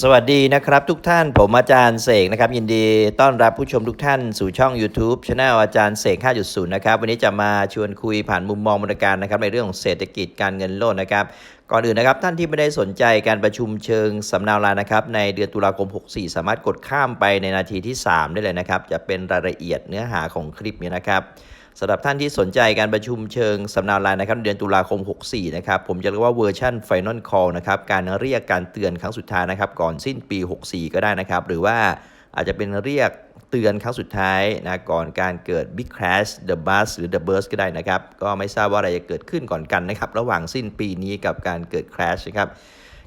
สวัสดีนะครับทุกท่านผมอาจารย์เสกนะครับยินดีต้อนรับผู้ชมทุกท่านสู่ช่อง YouTube Channel อาจารย์เสก 5.0 นะครับวันนี้จะมาชวนคุยผ่านมุมมองบรรการนะครับในเรื่องของเศรษฐกิจการเงินโลกนะครับก่อนอื่นนะครับท่านที่ไม่ได้สนใจการประชุมเชิงสำนาลานะครับในเดือนตุลาคม 64 สามารถกดข้ามไปในนาทีที่ 3 ได้เลยนะครับจะเป็นรายละเอียดเนื้อหาของคลิปนี้นะครับ สำหรับท่านที่สนใจการประชุมเชิงสำนาลายนะครับเดือนตุลาคม 64 นะครับ ผมจะเรียกว่าเวอร์ชัน Final Call นะครับ การเรียกการเตือนครั้งสุดท้ายนะครับ ก่อนสิ้นปี 64 ก็ได้นะครับ หรือว่าอาจจะเป็นเรียกเตือนครั้งสุดท้ายนะก่อนการเกิด Big Crash The Bust หรือ The Burst ก็ได้นะครับ ก็ไม่ทราบว่าอะไรจะเกิดขึ้นก่อนกันนะครับ ระหว่างสิ้นปีนี้กับการเกิด Crash นะครับ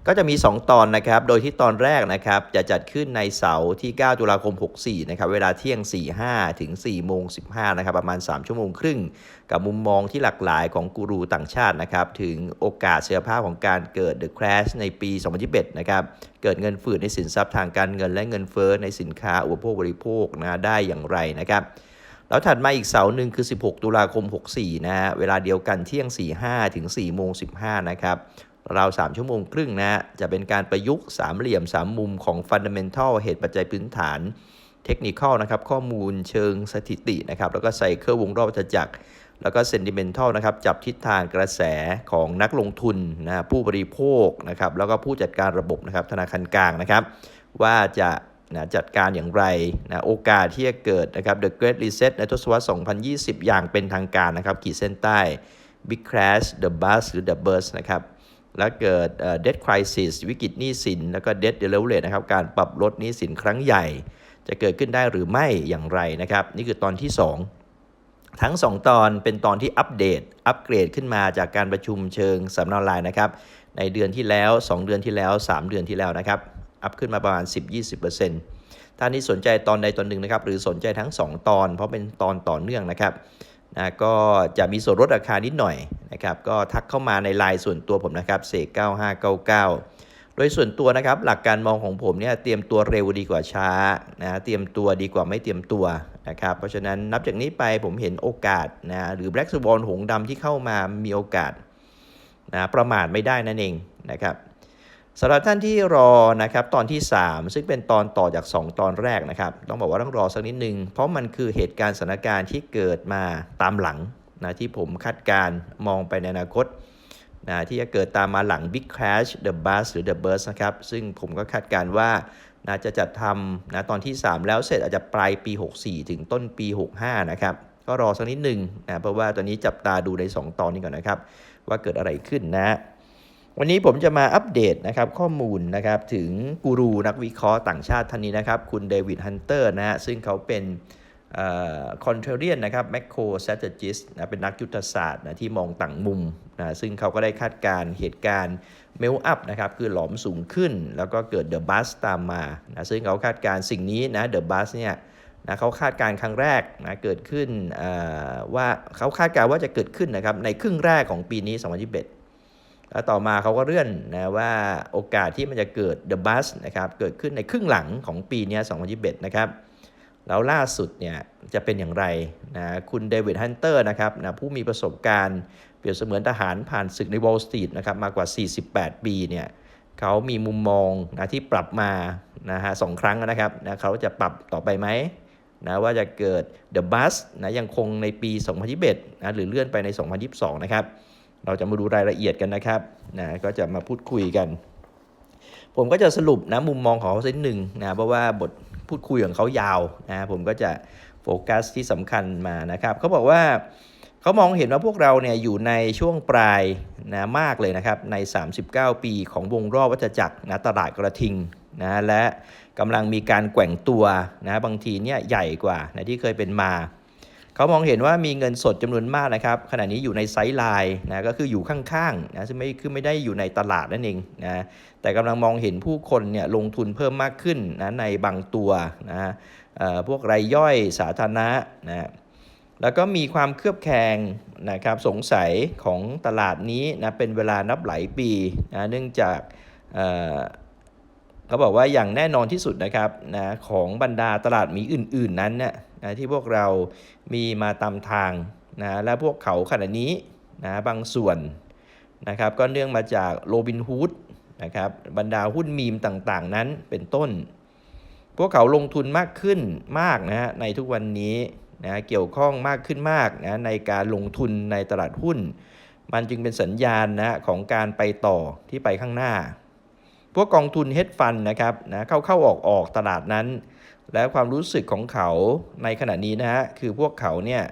ก็จะมี 2 ตอนนะครับ โดยที่ตอนแรกนะครับจะจัดขึ้นในเสาร์ที่ 9 ตุลาคม 64 นะครับ เวลาเที่ยง 45 ถึง 4 โมง 15 นะครับ ประมาณ 3 ชั่วโมงครึ่ง กับมุมมองที่หลากหลายของกูรูต่างชาตินะครับ ถึงโอกาสเสียภาพของการเกิด The Crash ในปี 2021 นะครับ เกิดเงินฝืดในสินทรัพย์ทางการเงินและเงินเฟ้อในสินค้าอุปโภคบริโภคนะได้อย่างไรนะครับแล้วถัดมาอีกเสาหนึ่งคือ 16 ตุลาคม 64 นะฮะ เวลาเดียวกันเที่ยง 45 ถึง 4 โมง 15 นะครับ ราว3ชั่วโมงครึ่งนะฮะจะเป็นการประยุกต์สามเหลี่ยม 3 มุมของ Fundamental เหตุปัจจัยพื้นฐานเทคนิคนะครับข้อมูลเชิงสถิตินะครับแล้วก็ใส่เครื่องวงรอบวัฏจักรแล้วก็ Sentimental นะครับจับทิศทางกระแสของนักลงทุนนะผู้บริโภคนะครับแล้วก็ผู้จัดการระบบนะครับธนาคารกลางนะครับ ว่าจะนะจัดการอย่างไรนะโอกาสที่จะเกิดนะครับ The Great Reset ในทศวรรษ 2020 อย่างเป็นทางการนะครับขีดเส้นใต้ Big Crash The Bust หรือ The Burst นะครับ แล้วเกิดเอ่อ debt crisis วิกฤตหนี้สิน แล้วก็ debt leverage นะครับ การปรับลดหนี้สินครั้งใหญ่ จะเกิดขึ้นได้หรือไม่อย่างไรนะครับ นี่คือตอนที่ 2 ทั้ง 2 ตอนเป็นตอนที่อัปเดต อัปเกรดขึ้นมาจากการประชุมเชิงสำนักไลน์นะครับ ในเดือนที่แล้ว 2 เดือนที่แล้ว 3 เดือนที่แล้วนะครับ อัพขึ้นมาประมาณ 10-20%ท่านที่สนใจตอนใดตอนหนึ่งนะครับ หรือสนใจทั้ง 2 ตอน เพราะเป็นตอนต่อเนื่องนะครับ นะก็จะมีส่วนลดราคานิดหน่อยนะครับก็ทักเข้ามาในไลน์ส่วนตัวผมนะครับเสก9599 โดยส่วนตัวนะครับหลักการมองของผมเนี่ยเตรียมตัวเร็วดีกว่าช้านะเตรียมตัวดีกว่าไม่เตรียมตัวนะครับเพราะฉะนั้นนับจากนี้ไปผมเห็นโอกาสนะหรือ Black Swan หงส์ดำที่เข้ามามีโอกาสนะประมาทไม่ได้นั่นเองนะครับ สำหรับท่านที่รอนะครับตอนที่ 3 ซึ่งเป็นตอนต่อจาก 2 ตอนแรกนะครับ ต้องบอกว่าต้องรอสักนิดนึง เพราะมันคือเหตุการณ์สถานการณ์ที่เกิดมาตามหลังนะที่ผมคาดการมองไปในอนาคตนะที่จะเกิดตามมาหลัง Big Crash The Bust หรือ The Burst นะครับ ซึ่งผมก็คาดการณ์ว่านะจะจัดทำนะตอนที่ 3 แล้วเสร็จอาจจะปลายปี 64 ถึงต้นปี 65 นะครับ ก็รอสักนิดหนึ่งนะเพราะว่าตอนนี้จับตาดูใน 2 ตอนนี้ก่อนนะครับ ว่าเกิดอะไรขึ้นนะ วันนี้ผมจะมาอัปเดตนะครับข้อมูลนะครับถึงกูรูนักวิเคราะห์ต่างชาติท่านนี้นะครับคุณเดวิดฮันเตอร์นะฮะซึ่งเขาเป็นคอนเทเรียนนะครับแมคโครสต r a t e g i s t นะเป็นนักยุทธศาสตร์นะที่มองต่างมุมนะซึ่งเขาก็ได้คาดการณ์เหตุการณ์เมลอัพนะครับคือหลอมสูงขึ้น แล้วก็เกิดเดอะบัสตามมานะซึ่งเขาคาดการณ์สิ่งนี้นะเดอะบัสเนี่ยนะเขาคาดการณ์ครั้งแรกนะเกิดขึ้นว่าเขาคาดการณ์ว่าจะเกิดขึ้นนะครับในครึ่งแรกของปีนี้ 2021 แล้วต่อมาเขาก็เลื่อนนะว่าโอกาสที่มันจะเกิด The b u s นะครับเกิดขึ้นในครึ่งหลังของปีนี้ 2021 นะครับแล้วล่าสุดเนี่ยจะเป็นอย่างไรนะคุณเดวิดฮันเตอร์นะครับนะผู้มีประสบการณ์เปรียบเสมือนทหารผ่านศึกใน Wall Street นะครับมากกว่า 48 ปีเนี่ยเขามีมุมมองนะที่ปรับมานะฮะสองครั้งนะครับนะเขาจะปรับต่อไปไหมนะว่าจะเกิด The b u s นะยังคงในปี 2021นะหรือเลื่อนไปใน 2022 นะครับ เราจะมาดูรายละเอียดกันนะครับนะก็จะมาพูดคุยกัน ผมก็จะสรุปนะมุมมองของเขาสักนิดหนึ่งนะเพราะว่าบทพูดคุยของเขายาวนะผมก็จะโฟกัสที่สำคัญมานะครับเขาบอกว่าเขามองเห็นว่าพวกเราเนี่ยอยู่ในช่วงปลายนะมากเลยนะครับใน 39 ปีของวงรอบวัฏจักรนะตลาดกระทิงนะและกำลังมีการแกว่งตัวนะบางทีเนี่ยใหญ่กว่านะที่เคยเป็นมา เขามองเห็นว่ามีเงินสดจำนวนมากนะครับขณะนี้อยู่ในไซส์ไลน์นะก็คืออยู่ข้างๆนะซึ่งไม่คือไม่ได้อยู่ในตลาดนั่นเองนะแต่กำลังมองเห็นผู้คนเนี่ยลงทุนเพิ่มมากขึ้นนะในบางตัวนะพวกรายย่อยสาธารณะนะแล้วก็มีความเครือบแคลงนะครับสงสัยของตลาดนี้นะเป็นเวลานับหลายปีนะเนื่องจาก เขาบอกว่าอย่างแน่นอนที่สุดนะครับนะของบรรดาตลาดมีอื่น ๆนั้นเนี่ยนะที่พวกเรามีมาตามทางนะและพวกเขาขณะนี้นะบางส่วนนะครับก็เนื่องมาจากโรบินฮูดนะครับบรรดาหุ้นมีมต่างๆ นั้นเป็นต้น พวกเขาลงทุนมากขึ้นมากนะฮะในทุกวันนี้นะเกี่ยวข้องมากขึ้นมากนะในการลงทุนในตลาดหุ้น มันจึงเป็นสัญญาณนะของการไปต่อที่ไปข้างหน้า พวกกองทุนเฮดฟันนะครับนะเข้าเข้าออกออกตลาดนั้น และความรู้สึกของเขาในขณะนี้นะฮะคือพวกเขาเนี่ย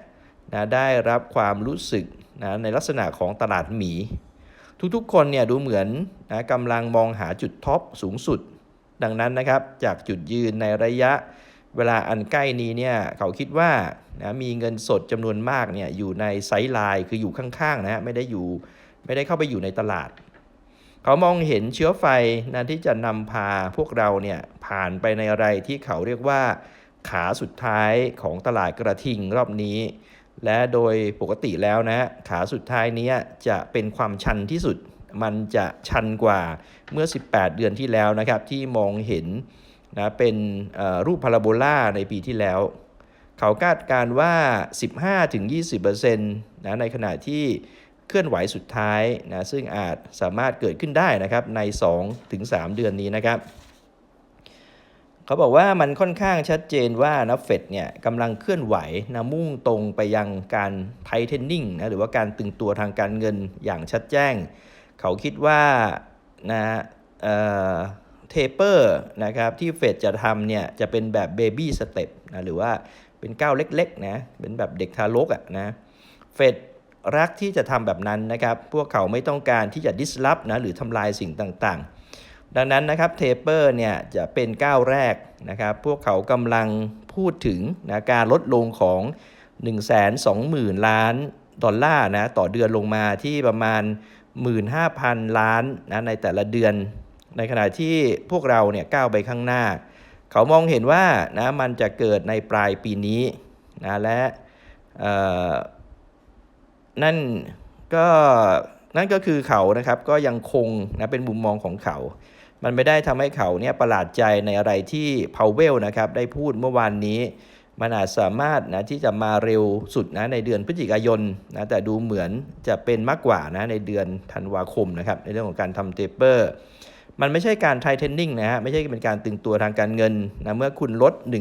นะได้รับความรู้สึกนะในลักษณะของตลาดหมี ทุกๆคนเนี่ยดูเหมือนนะกำลังมองหาจุดท็อปสูงสุด ดังนั้นนะครับจากจุดยืนในระยะเวลาอันใกล้นี้เนี่ยเขาคิดว่านะมีเงินสดจำนวนมากเนี่ยอยู่ในไซด์ไลน์คืออยู่ข้างๆนะฮะไม่ได้อยู่ไม่ได้เข้าไปอยู่ในตลาด เขามองเห็นเชื้อไฟนะที่จะนำพาพวกเราเนี่ยผ่านไปในอะไรที่เขาเรียกว่า ขาสุดท้ายของตลาดกระทิงรอบนี้ และโดยปกติแล้วนะขาสุดท้ายนี้จะเป็นความชันที่สุด มันจะชันกว่าเมื่อ 18 เดือนที่แล้วนะครับ ที่มองเห็นนะเป็นรูปพาราโบลาในปีที่แล้ว เขาคาดการว่า 15-20%นะในขณะที่ เคลื่อนไหวสุดท้ายนะซึ่งอาจสามารถเกิดขึ้นได้นะครับใน 2-3 เดือนนี้นะครับเขาบอกว่ามันค่อนข้างชัดเจนว่านะเฟดเนี่ยกำลังเคลื่อนไหวนะมุ่งตรงไปยังการไทเทนนิ่งนะหรือว่าการตึงตัวทางการเงินอย่างชัดแจ้ง เขาคิดว่านะเออเทเปอร์นะครับที่เฟดจะทำเนี่ยจะเป็นแบบเบบี้สเต็ปนะหรือว่าเป็นก้าวเล็กๆนะเป็นแบบเด็กทารกอะนะเฟด รักที่จะทำแบบนั้นนะครับ พวกเขาไม่ต้องการที่จะดิสล p นะหรือทำลายสิ่งต่างๆ ดังนั้นนะครับเทเปอร์เนี่ยจะเป็นก้าวแรกนะครับ พวกเขากำลังพูดถึงนะการลดลงของ 120,000 ล้านดอลลาร์นะต่อเดือนลงมาที่ประมาณ 15,000 ล้านนะในแต่ละเดือน ในขณะที่พวกเราเนี่ยก้าวไปข้างหน้า เขามองเห็นว่านะมันจะเกิดในปลายปีนี้นะและเอ่อ นั่นก็นั่นก็คือเขานะครับก็ยังคงนะเป็นมุมมองของเขา มันไม่ได้ทำให้เขาเนี่ยประหลาดใจในอะไรที่พาวเวลนะครับได้พูดเมื่อวานนี้ มันอาจสามารถนะที่จะมาเร็วสุดนะในเดือนพฤศจิกายนนะแต่ดูเหมือนจะเป็นมากกว่านะในเดือนธันวาคมนะครับในเรื่องของการทำเทปเปอร์ มันไม่ใช่การไทเทนนิ่งนะฮะไม่ใช่เป็นการตึงตัวทางการเงินนะเมื่อคุณลด 1 2 0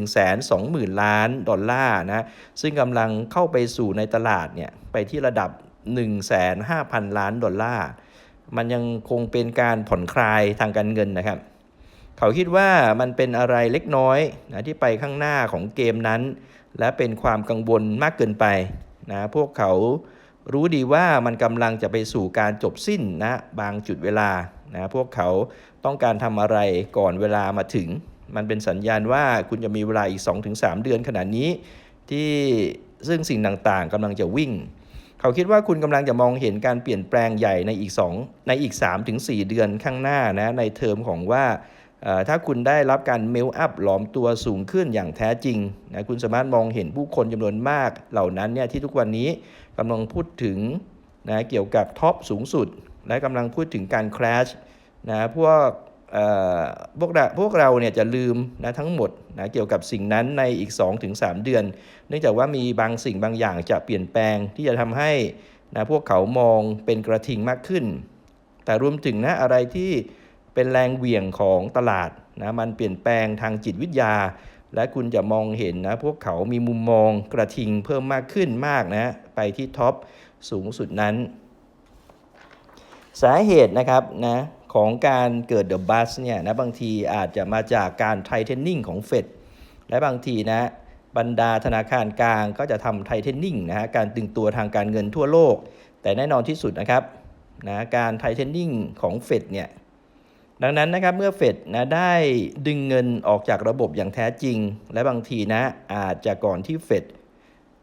0 0 0 ล้านดอลลาร์นะซึ่งกำลังเข้าไปสู่ในตลาดเนี่ยไปที่ระดับ 1 5 0 0 0 0 ล้านดอลลาร์มันยังคงเป็นการผ่อนคลายทางการเงินนะครับ เขาคิดว่ามันเป็นอะไรเล็กน้อยนะที่ไปข้างหน้าของเกมนั้น และเป็นความกังวลมากเกินไปนะพวกเขารู้ดีว่ามันกำลังจะไปสู่การจบสิ้นนะบางจุดเวลา นะพวกเขาต้องการทำอะไรก่อนเวลามาถึง มันเป็นสัญญาณว่าคุณจะมีเวลาอีก 2-3 เดือนขนาดนี้ ที่ซึ่งสิ่งต่างๆกำลังจะวิ่ง เขาคิดว่าคุณกำลังจะมองเห็นการเปลี่ยนแปลงใหญ่ในอีก 2 ในอีก 3-4 เดือนข้างหน้านะในเทอมของว่าถ้าคุณได้รับการเมลอัพหลอมตัวสูงขึ้นอย่างแท้จริงนะคุณสามารถมองเห็นผู้คนจำนวนมากเหล่านั้นเนี่ยที่ทุกวันนี้กำลังพูดถึงนะเกี่ยวกับท็อปสูงสุด และกำลังพูดถึงการคราช นะพวกพวกเราพวกเราเนี่ยจะลืมนะทั้งหมดนะเกี่ยวกับสิ่งนั้นในอีก 2-3 เดือน เนื่องจากว่ามีบางสิ่งบางอย่างจะเปลี่ยนแปลงที่จะทำให้นะพวกเขามองเป็นกระทิงมากขึ้น แต่รวมถึงนะอะไรที่เป็นแรงเหวี่ยงของตลาดนะมันเปลี่ยนแปลงทางจิตวิทยา และคุณจะมองเห็นนะพวกเขามีมุมมองกระทิงเพิ่มมากขึ้นมากนะไปที่ท็อปสูงสุดนั้น สาเหตุนะครับนะ ของการเกิดเดอะบัสเนี่ยนะบางทีอาจจะมาจากการไทเทนนิ่งของเฟดและบางทีนะบรรดาธนาคารกลางก็จะทำไทเทนนิ่งนะฮะการตึงตัวทางการเงินทั่วโลก แต่แน่นอนที่สุดนะครับนะการไทเทนนิ่งของเฟดเนี่ยดังนั้นนะครับเมื่อเฟดนะได้ดึงเงินออกจากระบบอย่างแท้จริง และบางทีนะอาจจะก่อนที่เฟด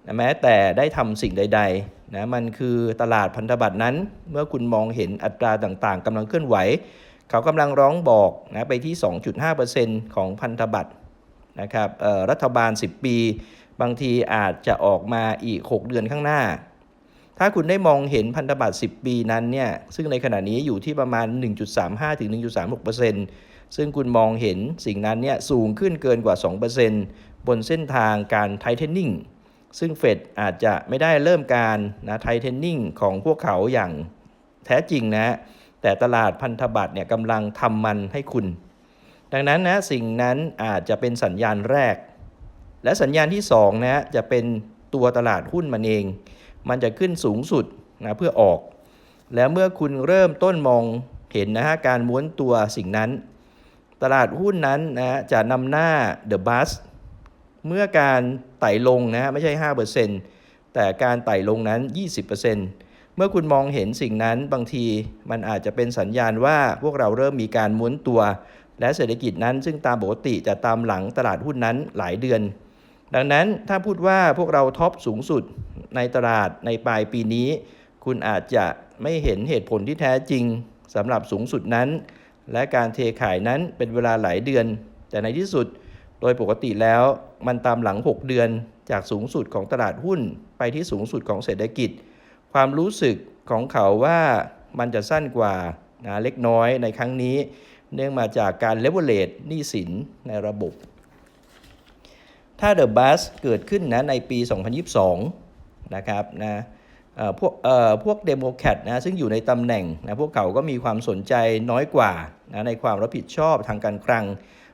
นะแม้แต่ได้ทำสิ่งใดๆนะมันคือตลาดพันธบัตรนั้น เมื่อคุณมองเห็นอัตราต่างๆกำลังเคลื่อนไหว เขากำลังร้องบอกนะไปที่ 2.5%ของพันธบัตรนะครับรัฐบาล 10 ปี บางทีอาจจะออกมาอีก 6 เดือนข้างหน้า ถ้าคุณได้มองเห็นพันธบัตร 10 ปีนั้นเนี่ยซึ่งในขณะนี้อยู่ที่ประมาณ 1.35ถึง1.36%ซึ่งคุณมองเห็นสิ่งนั้นเนี่ยสูงขึ้นเกินกว่า 2%บนเส้นทางการไทเทนนิ่ง ซึ่งเฟดอาจจะไม่ได้เริ่มการนะไทเทนนิ่งของพวกเขาอย่างแท้จริงนะ แต่ตลาดพันธบัตรเนี่ยกำลังทำมันให้คุณ ดังนั้นนะสิ่งนั้นอาจจะเป็นสัญญาณแรก และสัญญาณที่2นะจะเป็นตัวตลาดหุ้นมันเอง มันจะขึ้นสูงสุดนะเพื่อออก แล้วเมื่อคุณเริ่มต้นมองเห็นนะฮะการม้วนตัวสิ่งนั้น ตลาดหุ้นนั้นนะจะนำหน้า The Bus เมื่อการ ไต่ลงนะฮะไม่ใช่ 5%แต่การไต่ลงนั้น 20%เมื่อคุณมองเห็นสิ่งนั้นบางทีมันอาจจะเป็นสัญญาณว่าพวกเราเริ่มมีการม้วนตัว และเศรษฐกิจนั้นซึ่งตามปกติจะตามหลังตลาดหุ้นนั้นหลายเดือน ดังนั้นถ้าพูดว่าพวกเราท็อปสูงสุดในตลาดในปลายปีนี้ คุณอาจจะไม่เห็นเหตุผลที่แท้จริงสำหรับสูงสุดนั้น และการเทขายนั้นเป็นเวลาหลายเดือน แต่ในที่สุด โดยปกติแล้วมันตามหลัง 6 เดือนจากสูงสุดของตลาดหุ้นไปที่สูงสุดของเศรษฐกิจ ความรู้สึกของเขาว่ามันจะสั้นกว่านะเล็กน้อยในครั้งนี้ เนื่องมาจากการเลเวลเลตหนี้สินในระบบ ถ้า The Bus เกิดขึ้นนะในปี 2022 นะครับนะพวกเอ่อพวกเดโมแครตนะซึ่งอยู่ในตำแหน่งนะพวกเขาก็มีความสนใจน้อยกว่านะในความรับผิดชอบทางการคลัง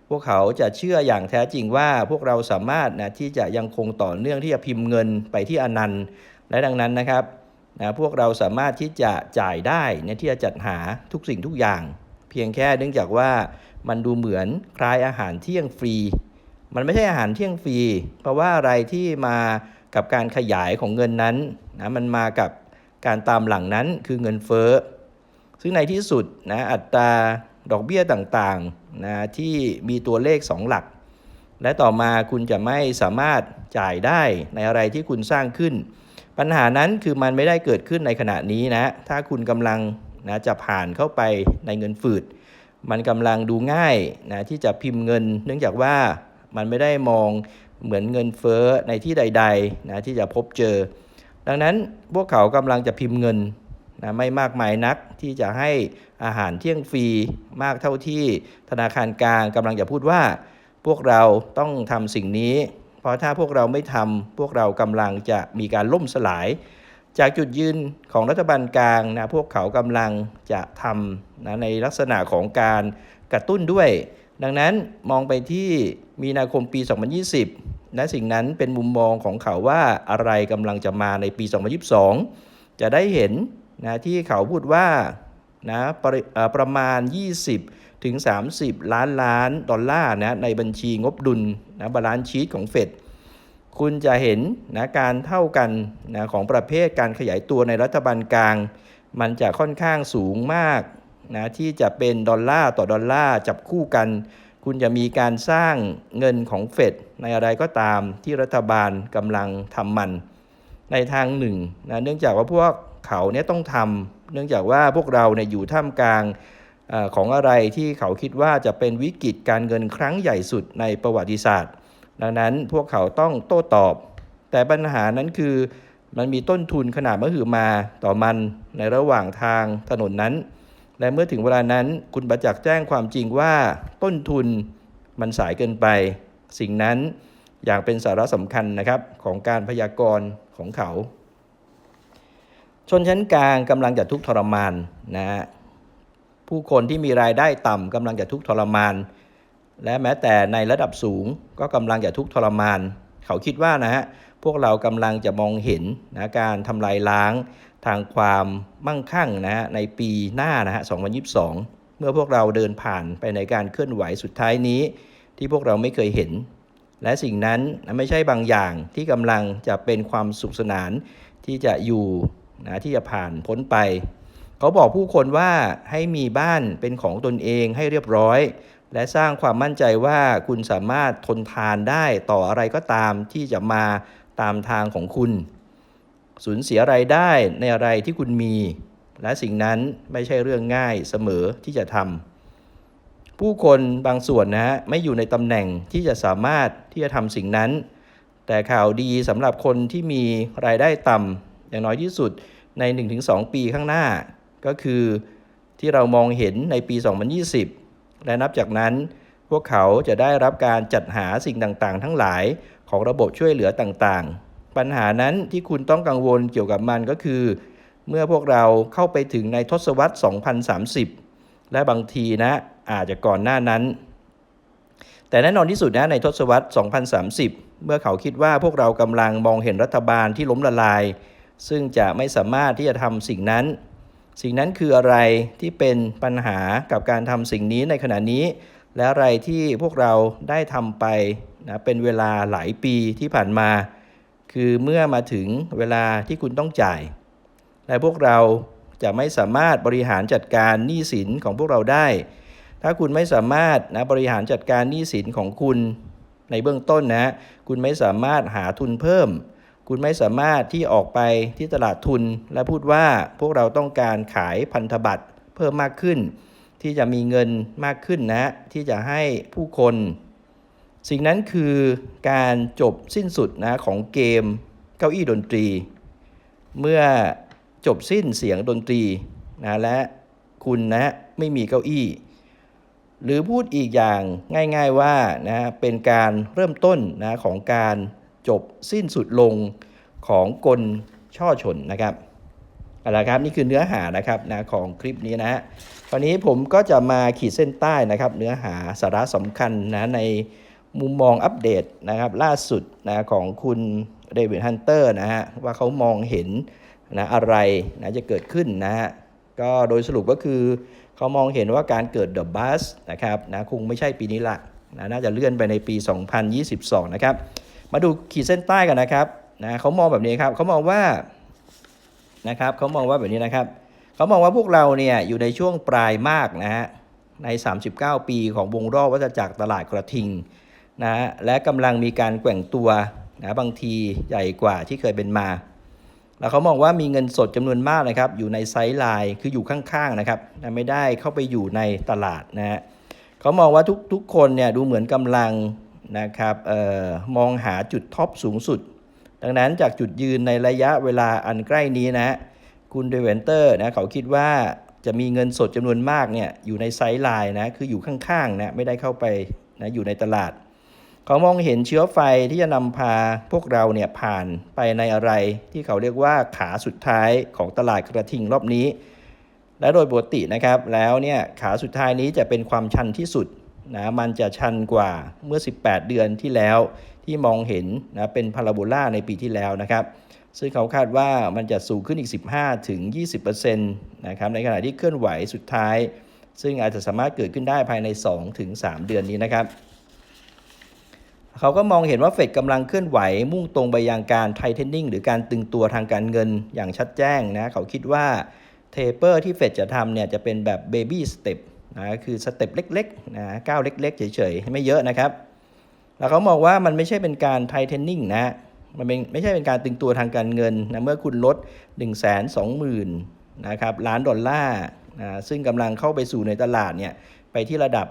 พวกเขาจะเชื่ออย่างแท้จริงว่าพวกเราสามารถนะที่จะยังคงต่อเนื่องที่จะพิมพ์เงินไปที่อนันต์ และดังนั้นนะครับนะพวกเราสามารถที่จะจ่ายได้นี่ยที่จะจัดหาทุกสิ่งทุกอย่าง เพียงแค่เนื่องจากว่ามันดูเหมือนคล้ายอาหารเที่ยงฟรี มันไม่ใช่อาหารเที่ยงฟรี เพราะว่าอะไรที่มากับการขยายของเงินนั้นนะมันมากับการตามหลังนั้นคือเงินเฟ้อซึ่งในที่สุดนะอัตราดอกเบี้ยต่างๆ นะที่มีตัวเลข 2 หลัก และต่อมาคุณจะไม่สามารถจ่ายได้ในอะไรที่คุณสร้างขึ้น ปัญหานั้นคือมันไม่ได้เกิดขึ้นในขณะนี้นะ ถ้าคุณกำลังนะจะผ่านเข้าไปในเงินฝืด มันกำลังดูง่ายนะที่จะพิมพ์เงิน เนื่องจากว่ามันไม่ได้มองเหมือนเงินเฟ้อในที่ใดๆนะที่จะพบเจอ ดังนั้นพวกเขากำลังจะพิมพ์เงิน นะไม่มากมายนักที่จะให้อาหารเที่ยงฟรีมากเท่าที่ธนาคารกลางกำลังจะพูดว่า พวกเราต้องทำสิ่งนี้ เพราะถ้าพวกเราไม่ทำพวกเรากำลังจะมีการล่มสลาย จากจุดยืนของรัฐบาลกลางนะพวกเขากำลังจะทำนะในลักษณะของการกระตุ้นด้วย ดังนั้นมองไปที่มีนาคมปี 2020 และสิ่งนั้นเป็นมุมมองของเขาว่าอะไรกำลังจะมาในปี 2022 จะได้เห็น นะที่เขาพูดว่านะปริเอ่อประมาณ 20 ถึง 30 ล้านล้านดอลลาร์นะในบัญชีงบดุลนะบาลานซ์ชีตของเฟดคุณจะเห็นนะการเท่ากันนะของประเภทการขยายตัวในรัฐบาลกลาง มันจะค่อนข้างสูงมากนะที่จะเป็นดอลลาร์ต่อดอลลาร์จับคู่กัน คุณจะมีการสร้างเงินของเฟดในอะไรก็ตามที่รัฐบาลกำลังทำมัน ในทางหนึ่งนะเนื่องจากว่าพวก เขาเนี่ยต้องทำเนื่องจากว่าพวกเราเนี่ยอยู่ท่ามกลางอของอะไรที่เขาคิดว่าจะเป็นวิกฤตการเงินครั้งใหญ่สุดในประวัติศาสตร์ ดังนั้นพวกเขาต้องโต้ตอบ แต่ปัญหานั้นคือมันมีต้นทุนขนาดมหึมาต่อมันในระหว่างทางถนนนั้น และเมื่อถึงเวลานั้นคุณประจักษ์แจ้งความจริงว่าต้นทุนมันสายเกินไป สิ่งนั้นอย่างเป็นสาระสำคัญนะครับของการพยากรณ์ของเขา ชนชั้นกลางกำลังจะทุกข์ทรมานนะฮะผู้คนที่มีรายได้ต่ำกำลังจะทุกข์ทรมาน และแม้แต่ในระดับสูงก็กำลังจะทุกข์ทรมาน เขาคิดว่านะฮะพวกเรากำลังจะมองเห็นนะการทำลายล้างทางความมั่งคั่งนะฮะในปีหน้านะฮะ 2022 เมื่อพวกเราเดินผ่านไปในการเคลื่อนไหวสุดท้ายนี้ ที่พวกเราไม่เคยเห็น และสิ่งนั้นไม่ใช่บางอย่างที่กำลังจะเป็นความสุขสนานที่จะอยู่ นะที่จะผ่านพ้นไป เขาบอกผู้คนว่าให้มีบ้านเป็นของตนเองให้เรียบร้อย และสร้างความมั่นใจว่าคุณสามารถทนทานได้ต่ออะไรก็ตามที่จะมาตามทางของคุณ สูญเสียไรายได้ในอะไรที่คุณมี และสิ่งนั้นไม่ใช่เรื่องง่ายเสมอที่จะทำผู้คนบางส่วนนะฮะไม่อยู่ในตำแหน่งที่จะสามารถที่จะทำสิ่งนั้นแต่ข่าวดีสำหรับคนที่มีรายได้ต่ำ อย่างน้อยที่สุดใน 1-2 ปีข้างหน้า ก็คือที่เรามองเห็นในปี 2020 และนับจากนั้น พวกเขาจะได้รับการจัดหาสิ่งต่างๆ ทั้งหลายของระบบช่วยเหลือต่างๆ ปัญหานั้นที่คุณต้องกังวลเกี่ยวกับมันก็คือ เมื่อพวกเราเข้าไปถึงในทศวรรษ 2030 และบางทีนะอาจจะก่อนหน้านั้น แต่แน่นอนที่สุดนะในทศวรรษ 2030 เมื่อเขาคิดว่าพวกเรากำลังมองเห็นรัฐบาลที่ล้มละลาย ซึ่งจะไม่สามารถที่จะทำสิ่งนั้น สิ่งนั้นคืออะไรที่เป็นปัญหากับการทำสิ่งนี้ในขณะนี้ และอะไรที่พวกเราได้ทำไปนะเป็นเวลาหลายปีที่ผ่านมา คือเมื่อมาถึงเวลาที่คุณต้องจ่าย และพวกเราจะไม่สามารถบริหารจัดการหนี้สินของพวกเราได้ ถ้าคุณไม่สามารถนะบริหารจัดการหนี้สินของคุณในเบื้องต้นนะ คุณไม่สามารถหาทุนเพิ่ม คุณไม่สามารถที่ออกไปที่ตลาดทุน และพูดว่าพวกเราต้องการขายพันธบัตรเพิ่มมากขึ้น ที่จะมีเงินมากขึ้นนะ ที่จะให้ผู้คน สิ่งนั้นคือการจบสิ้นสุดนะของเกมเก้าอี้ดนตรี เมื่อจบสิ้นเสียงดนตรีนะและคุณนะไม่มีเก้าอี้ หรือพูดอีกอย่างง่ายๆว่านะเป็นการเริ่มต้นนะของการ จบสิ้นสุดลงของกลช่อชนนะครับเอาละครับนี่คือเนื้อหานะครับนะของคลิปนี้นะฮะคราวนี้ผมก็จะมาขีดเส้นใต้นะครับ เนื้อหาสาระสำคัญนะในมุมมองอัปเดตนะครับ ล่าสุดนะของคุณเดวิดฮันเตอร์นะฮะว่าเขามองเห็นนะอะไรนะจะเกิดขึ้นนะฮะก็โดยสรุปก็คือเขามองเห็นว่าการเกิด The Bus นะครับนะคงไม่ใช่ปีนี้ละนะน่าจะเลื่อนไปในปี 2022 นะครับ มาดูขีดเส้นใต้กันนะครับนะเขามองแบบนี้ครับเขามองว่านะครับเขามองว่าแบบนี้นะครับเขามองว่าพวกเราเนี่ยอยู่ในช่วงปลายมากนะฮะใน 39 ปีของวงรอบวัฏจักรตลาดกระทิงนะฮะและกำลังมีการแกว่งตัวนะบางทีใหญ่กว่าที่เคยเป็นมา แล้วเขามองว่ามีเงินสดจำนวนมากนะครับ อยู่ในไซด์ไลน์คืออยู่ข้างๆนะครับไม่ได้เข้าไปอยู่ในตลาดนะฮะเขามองว่าทุกทุกคนเนี่ยดูเหมือนกำลัง นะครับเอ่อมองหาจุดท็อปสูงสุด ดังนั้นจากจุดยืนในระยะเวลาอันใกล้นี้นะ คุณเดเวนเตอร์นะเขาคิดว่าจะมีเงินสดจำนวนมากเนี่ยอยู่ในไซด์ไลน์นะ คืออยู่ข้างๆนะไม่ได้เข้าไปนะอยู่ในตลาด เขามองเห็นเชื้อไฟที่จะนำพาพวกเราเนี่ยผ่านไปในอะไร ที่เขาเรียกว่าขาสุดท้ายของตลาดกระทิงรอบนี้ และโดยปกตินะครับแล้วเนี่ยขาสุดท้ายนี้จะเป็นความชันที่สุด นะมันจะชันกว่าเมื่อ 18 เดือนที่แล้วที่มองเห็นนะเป็นพาราโบลาในปีที่แล้วนะครับ ซึ่งเขาคาดว่ามันจะสูงขึ้นอีก 15 ถึง 20%นะครับในขณะที่เคลื่อนไหวสุดท้าย ซึ่งอาจจะสามารถเกิดขึ้นได้ภายใน 2 ถึง 3 เดือนนี้นะครับเขาก็มองเห็นว่าเฟดกำลังเคลื่อนไหวมุ่งตรงไปยังการไทเทนนิ่งหรือการตึงตัวทางการเงินอย่างชัดแจ้งนะเขาคิดว่าเทเปอร์ที่เฟดจะทำเนี่ยจะเป็นแบบเบบี้สเต็ป นะคือสเต็ปเล็กๆนะก้าวเล็ก ๆ เฉยๆ ไม่เยอะนะครับ แล้วเขามองว่ามันไม่ใช่เป็นการไทเทนนิ่งนะมันเป็นไม่ใช่เป็นการตึงตัวทางการเงินนะเมื่อคุณลด 1 2 0 0 0 0นะครับล้านดอลลาร์นะซึ่งกำลังเข้าไปสู่ในตลาดเนี่ยไปที่ระดับ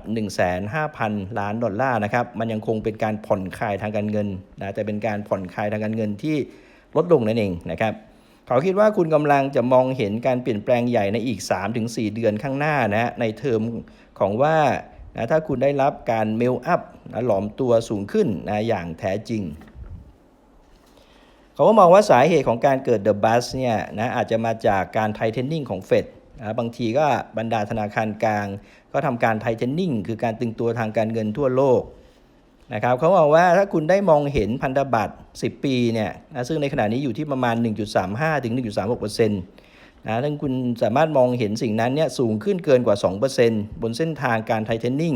15,000 ล้านดอลลาร์นะครับมันยังคงเป็นการผ่อนคลายทางการเงินนะแต่เป็นการผ่อนคลายทางการเงินที่ลดลงนั่นเองนะครับ เขาคิดว่าคุณกำลังจะมองเห็นการเปลี่ยนแปลงใหญ่ในอีก 3-4 เดือนข้างหน้านะในเทอมของว่านะถ้าคุณได้รับการเมลอัพนะหลอมตัวสูงขึ้นนะอย่างแท้จริง เขาก็มองว่าสาเหตุของการเกิด The Bus เนี่ยนะอาจจะมาจากการไทเทนนิ่งของเฟดนะบางทีก็บรรดาธนาคารกลาง ก็ทำการไทเทนนิ่งคือการตึงตัวทางการเงินทั่วโลก นะครับเขาบอกว่าถ้าคุณได้มองเห็นพันธบัตร 10 ปีเนี่ยนะซึ่งในขณะนี้อยู่ที่ประมาณ 1.35 ถึง 1.36%นะถ้าคุณสามารถมองเห็นสิ่งนั้นเนี่ยสูงขึ้นเกินกว่า 2%บนเส้นทางการไทเทนนิ่ง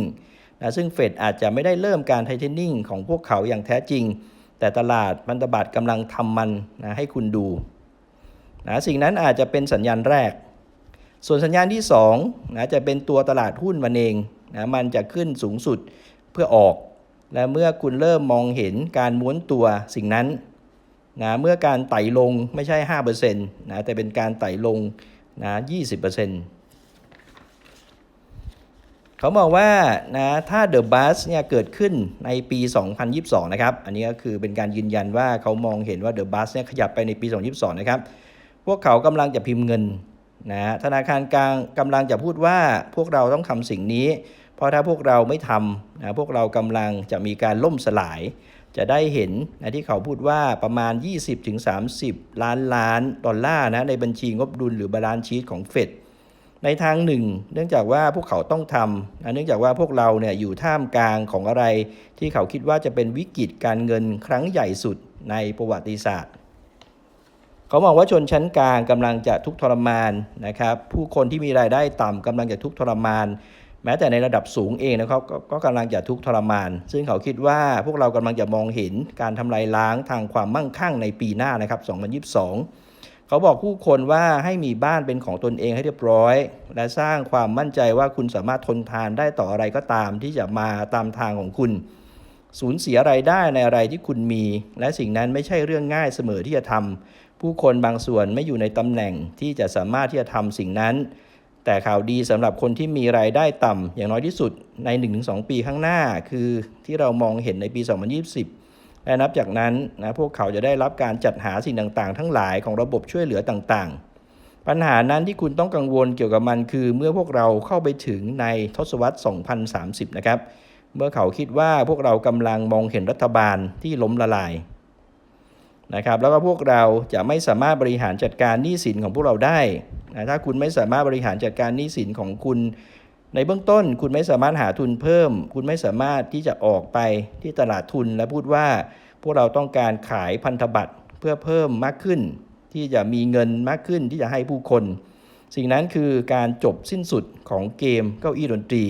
นะซึ่งเฟดอาจจะไม่ได้เริ่มการไทเทนนิ่งของพวกเขาอย่างแท้จริง แต่ตลาดพันธบัตรกำลังทำมันนะให้คุณดูนะสิ่งนั้นอาจจะเป็นสัญญาณแรก ส่วนสัญญาณที่2นะจะเป็นตัวตลาดหุ้นมันเองนะมันจะขึ้นสูงสุดเพื่อออก และเมื่อคุณเริ่มมองเห็นการม้วนตัวสิ่งนั้นนะเมื่อการไต่ลงไม่ใช่ 5%นะแต่เป็นการไต่ลงนะ20%เขาบอกว่านะถ้า The Bus เนี่ยเกิดขึ้นในปี 2022 นะครับ อันนี้ก็คือเป็นการยืนยันว่าเขามองเห็นว่า The Bus เนี่ยขยับไปในปี 2022 นะครับ พวกเขากำลังจะพิมพ์เงินนะธนาคารกลางกำลังจะพูดว่าพวกเราต้องทำสิ่งนี้ ราะถ้าพวกเราไม่ทำนะพวกเรากำลังจะมีการล่มสลาย จะได้เห็นนะที่เขาพูดว่าประมาณ 20-30 ล้านล้านดอลลาร์นะในบัญชีงบดุลหรือบาลานซ์ชีตของเฟดในทางหนึ่ง เนื่องจากว่าพวกเขาต้องทำนะเนื่องจากว่าพวกเราเนี่ยอยู่ท่ามกลางของอะไร ที่เขาคิดว่าจะเป็นวิกฤตการเงินครั้งใหญ่สุดในประวัติศาสตร์เขามองว่าชนชั้นกลางกำลังจะทุกข์ทรมานนะครับผู้คนที่มีรายได้ต่ำกำลังจะทุกข์ทรมาน แม้แต่ในระดับสูงเองนะครับกก็กำลังจะทุกข์ทรมาน ซึ่งเขาคิดว่าพวกเรากำลังจะมองเห็นการทำลายล้างทางความมั่งคั่งในปีหน้านะครับ 2022 เขาบอกผู้คนว่าให้มีบ้านเป็นของตนเองให้เรียบร้อย และสร้างความมั่นใจว่าคุณสามารถทนทานได้ต่ออะไรก็ตามที่จะมาตามทางของคุณ สูญเสียไรายได้ในอะไรที่คุณมี และสิ่งนั้นไม่ใช่เรื่องง่ายเสมอที่จะทำผู้คนบางส่วนไม่อยู่ในตำแหน่งที่จะสามารถที่จะทำสิ่งนั้น แต่ข่าวดีสำหรับคนที่มีรายได้ต่ำอย่างน้อยที่สุดใน 1-2 ปีข้างหน้า คือที่เรามองเห็นในปี 2020 และนับจากนั้นนะพวกเขาจะได้รับการจัดหาสิ่งต่างๆ ทั้งหลายของระบบช่วยเหลือต่างๆ ปัญหานั้นที่คุณต้องกังวลเกี่ยวกับมันคือ เมื่อพวกเราเข้าไปถึงในทศวรรษ 2030 นะครับ เมื่อเขาคิดว่าพวกเรากำลังมองเห็นรัฐบาลที่ล้มละลาย นะครับแล้วก็พวกเราจะไม่สามารถบริหารจัดการหนี้สินของพวกเราได้นะถ้าคุณไม่สามารถบริหารจัดการหนี้สินของคุณ ในเบื้องต้น คุณไม่สามารถหาทุนเพิ่ม คุณไม่สามารถที่จะออกไปที่ตลาดทุนและพูดว่า พวกเราต้องการขายพันธบัตรเพื่อเพิ่มมากขึ้น ที่จะมีเงินมากขึ้นที่จะให้ผู้คน สิ่งนั้นคือการจบสิ้นสุดของเกมเก้าอี้ดนตรี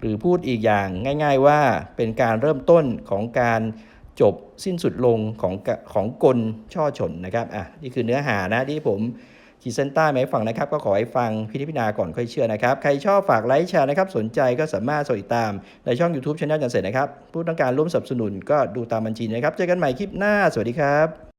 หรือพูดอีกอย่างง่าย ๆ ว่าเป็นการเริ่มต้นของการ จบสิ้นสุดลงของของกลช่อชนนะครับอะนี่คือเนื้อหานะที่ผมขีดเส้นใต้มาให้ฟังนะครับ ก็ขอให้ฟังพิจารณาก่อนค่อยเชื่อนะครับ ใครชอบฝากไลค์แชร์นะครับ สนใจก็สามารถสดติดตามในช่อง YouTube c h anel จันเสร็จนะครับ ผู้ต้องการร่วมสนับสนุนก็ดูตามบัญชีนะครับ เจอกันใหม่คลิปหน้า สวัสดีครับ